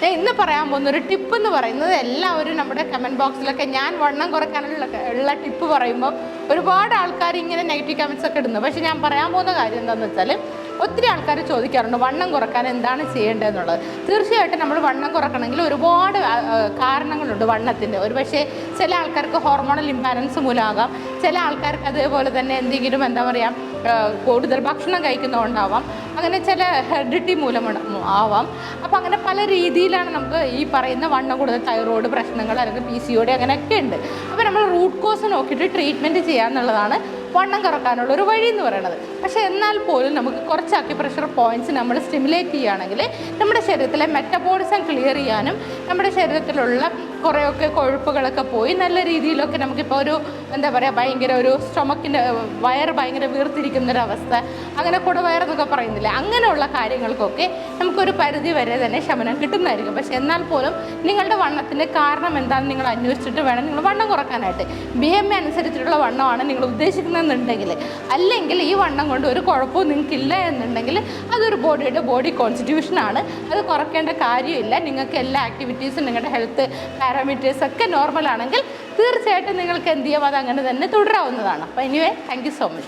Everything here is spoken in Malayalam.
ഞാൻ ഇന്ന് പറയാൻ പോകുന്ന ഒരു ടിപ്പ് എന്ന് പറയുന്നത് എല്ലാവരും നമ്മുടെ കമന്റ് ബോക്സിലൊക്കെ ഞാൻ വണ്ണം കുറയ്ക്കാനുള്ള ഉള്ള ടിപ്പ് പറയുമ്പോൾ ഒരുപാട് ആൾക്കാർ ഇങ്ങനെ നെഗറ്റീവ് കമൻസ് ഒക്കെ ഇടുന്നു. പക്ഷേ ഞാൻ പറയാൻ പോകുന്ന കാര്യം എന്താണെന്ന് വെച്ചാൽ ഒത്തിരി ആൾക്കാർ ചോദിക്കാറുണ്ട് വണ്ണം കുറയ്ക്കാൻ എന്താണ് ചെയ്യേണ്ടതെന്നുള്ളത്. തീർച്ചയായിട്ടും നമ്മൾ വണ്ണം കുറക്കണമെങ്കിൽ ഒരുപാട് കാരണങ്ങളുണ്ട് വണ്ണത്തിന്റെ ഒരു പക്ഷേ ചില ആൾക്കാർക്ക് ഹോർമോണൽ ഇംബാലൻസ് മൂലമാകാം. ചില ആൾക്കാർക്ക് അതേപോലെ തന്നെ എന്തെങ്കിലും എന്താ പറയുക കൂടുതൽ ഭക്ഷണം കഴിക്കുന്നതുകൊണ്ടാവാം അങ്ങനെ ചില ഹെർഡിറ്റി മൂലം ആവാം. അപ്പോൾ അങ്ങനെ പല രീതിയിലാണ് നമുക്ക് ഈ പറയുന്ന വണ്ണം കൂടുതൽ തൈറോയ്ഡ് പ്രശ്നങ്ങൾ അല്ലെങ്കിൽ പി സി ഒ അങ്ങനെയൊക്കെ ഉണ്ട്. അപ്പോൾ നമ്മൾ റൂട്ട് കോസ് നോക്കിയിട്ട് ട്രീറ്റ്മെന്റ് ചെയ്യാന്നുള്ളതാണ് വണ്ണം കുറക്കാനുള്ള ഒരു വഴി എന്ന് പറയുന്നത് പക്ഷേ എന്നാൽ പോലും നമുക്ക് കുറച്ച് അക്യുപ്രഷർ പോയിന്റ്സ് നമ്മൾ സ്റ്റിമുലേറ്റ് ചെയ്യുകയാണെങ്കിൽ നമ്മുടെ ശരീരത്തിലെ മെറ്റബോളിസം ക്ലിയർ ചെയ്യാനും നമ്മുടെ ശരീരത്തിലുള്ള കുറേയൊക്കെ കൊഴുപ്പുകളൊക്കെ പോയി. നല്ല രീതിയിലൊക്കെ നമുക്കിപ്പോൾ ഒരു എന്താ പറയുക ഭയങ്കര ഒരു സ്റ്റൊമക്കിന്റെ വയർ ഭയങ്കര വീർത്തിരിക്കുന്ന ഒരു അവസ്ഥ അങ്ങനെ കുടവയർ എന്നൊക്കെ പറയുന്നില്ല? അങ്ങനെയുള്ള കാര്യങ്ങൾക്കൊക്കെ നമുക്കൊരു പരിധി വരെ തന്നെ ശമനം കിട്ടുന്നതായിരിക്കും. പക്ഷേ എന്നാൽ പോലും നിങ്ങളുടെ വണ്ണത്തിന്റെ കാരണം എന്താണെന്ന് നിങ്ങൾ അന്വേഷിച്ചിട്ട് വേണം നിങ്ങൾ വണ്ണം കുറക്കാനായിട്ട്. ബി എം എ അനുസരിച്ചിട്ടുള്ള വണ്ണമാണ് നിങ്ങൾ ഉദ്ദേശിക്കുന്നതെന്നുണ്ടെങ്കിൽ. അല്ലെങ്കിൽ ഈ വണ്ണം കൊണ്ട് ഒരു കുഴപ്പവും നിങ്ങൾക്കില്ല എന്നുണ്ടെങ്കിൽ അതൊരു ബോഡിയുടെ ബോഡി കോൺസ്റ്റിറ്റ്യൂഷനാണ്. അത് കുറയ്ക്കേണ്ട കാര്യമില്ല. നിങ്ങൾക്ക് എല്ലാ ആക്ടിവിറ്റീസും നിങ്ങളുടെ ഹെൽത്ത് പാരാമീറ്റേഴ്സ് ഒക്കെ നോർമൽ ആണെങ്കിൽ തീർച്ചയായിട്ടും നിങ്ങൾക്ക് എന്ത് ചെയ്യാം? അത് അങ്ങനെ തന്നെ തുടരാവുന്നതാണ്. അപ്പോൾ എനിവേ താങ്ക് സോ മച്ച്